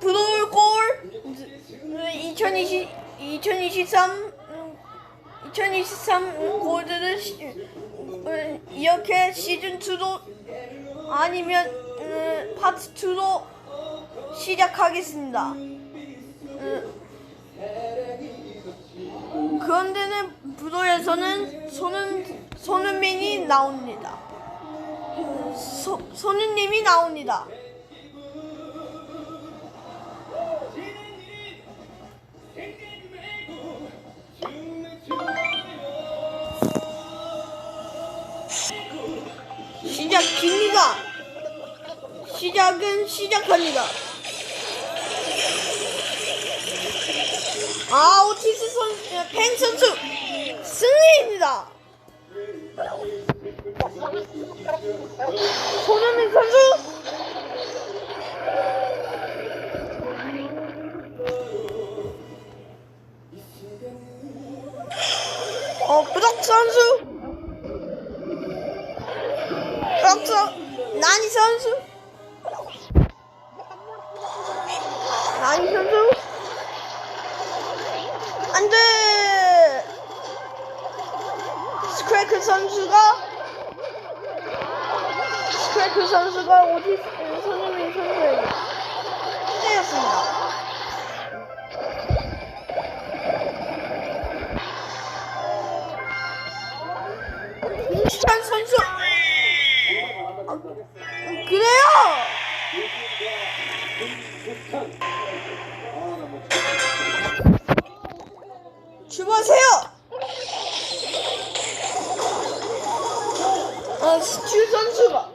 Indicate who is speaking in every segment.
Speaker 1: 브롤골 2020 2023 2023 골드를 시- 어, 이렇게 시즌 2로 아니면 음, 파트 2로 시작하겠습니다. 음, 그런데는 브롤에서는 손은 손흥민이 나옵니다. 소, 손흥님이 나옵니다. 시작입니다. 시작은 시작합니다. 아, 오티스 선, 팽 선수 승리입니다. 손흥민 선수 어, 브덕 선수 브덕 선 나니 선수. 나니 선수. 안돼. 스크래크 선수가 스크래크 선수가 오티스 손흥민 선수에게 때렸습니다. 선수 아, 그래요? 주무세요. 아, 스튜 선수가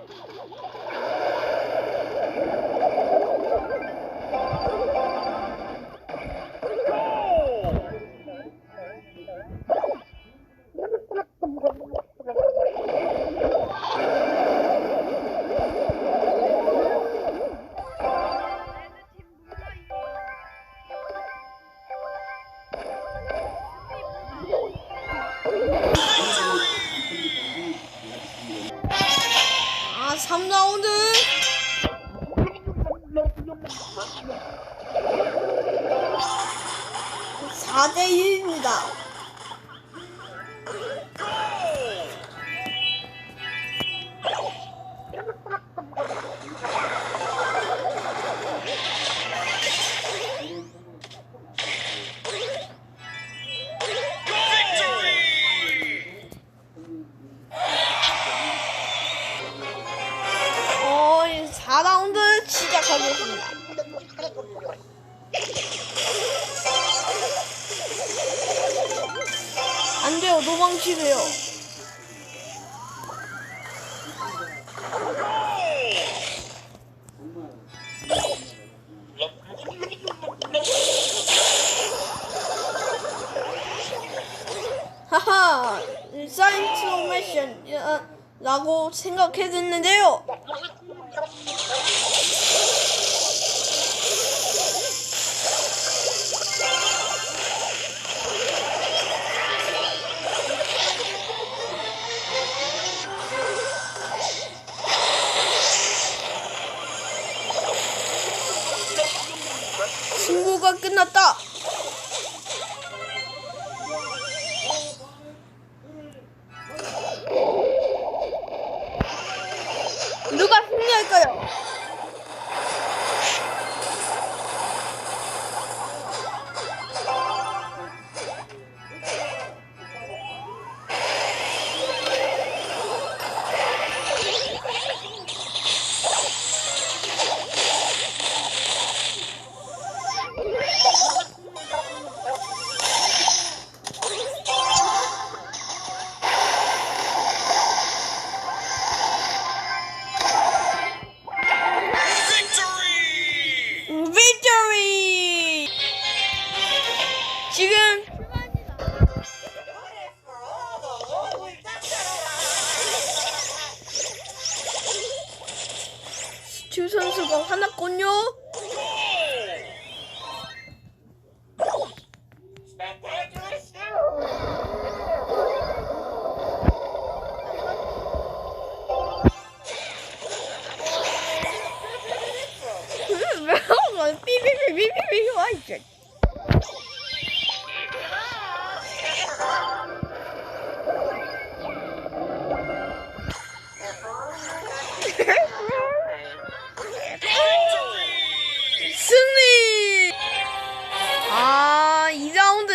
Speaker 1: 3라운드. 사대 1입니다. 도망치세요. 하하, 사이언스 오메션 라고 생각했는데요.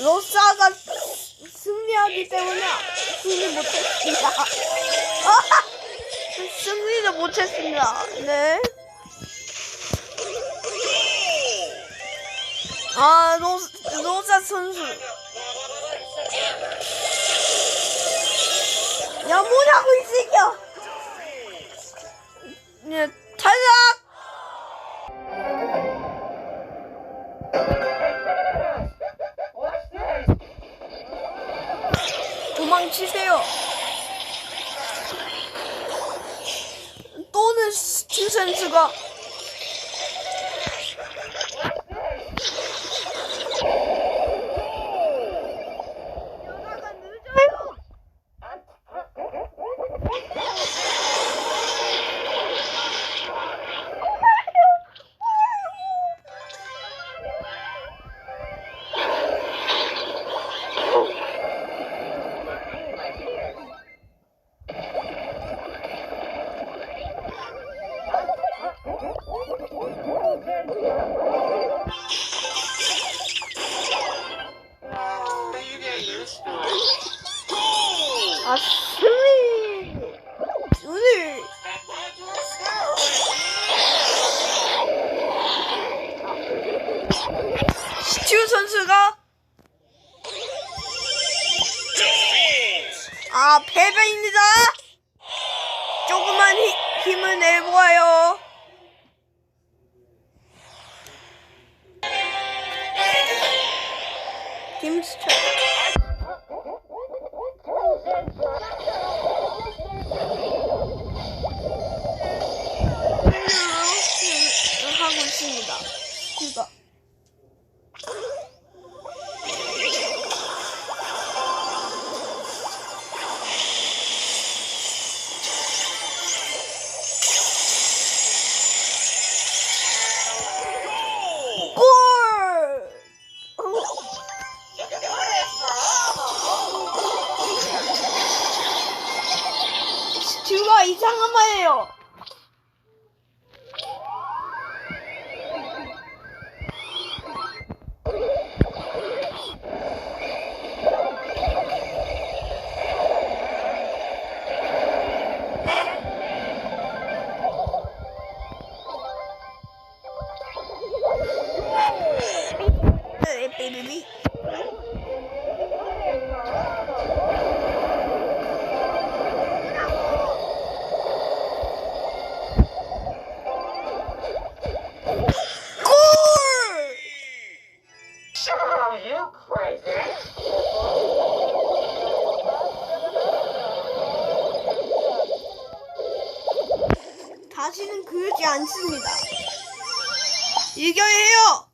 Speaker 1: 로사가 승리하기 때문에 승리 못했습니다. 승리를 못했습니다. 네. 아, 로, 로사 선수. 야, 뭐냐고! 네, 탈락! 도망치세요. 또는 연하가 스튜가 다시는 그러지 않습니다. 이겨야 해요.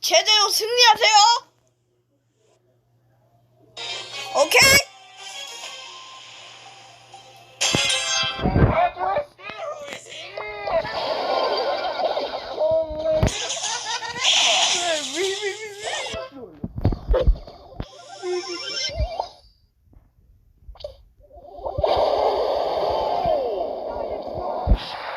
Speaker 1: 제대로 승리하세요. 오케이. 아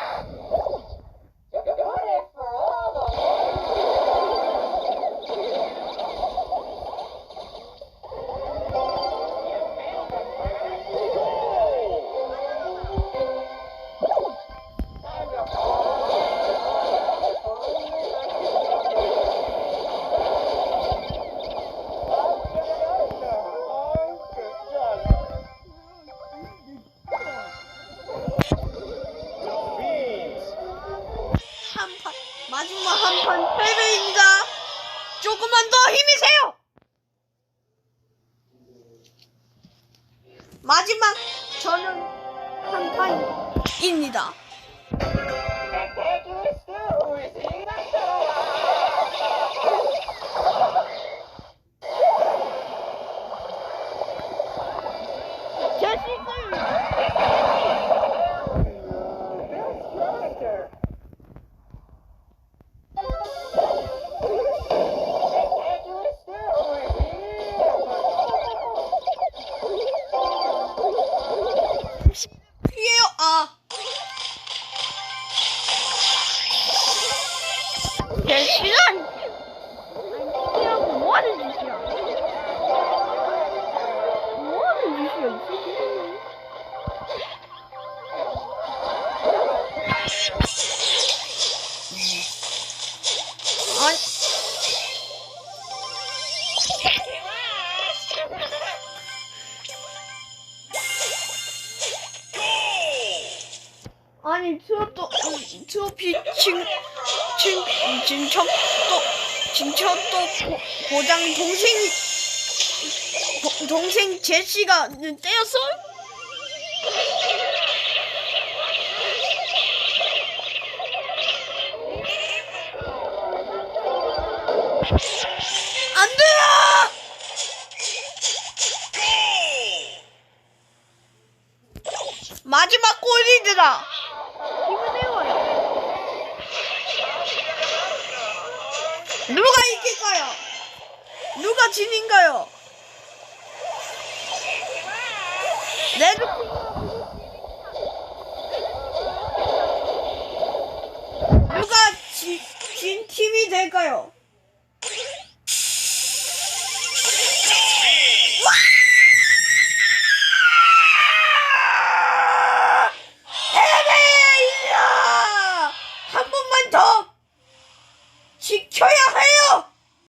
Speaker 1: 피해 아니 트로또 트로피 칭칭 진척도 진척도 고- 고장 동생 고- 동생 제시가 때렸어? 안 돼요! 마지막 골이더라. 누가 이길까요? 누가 진인가요? 레드 누가 지, 진 팀이 될까요?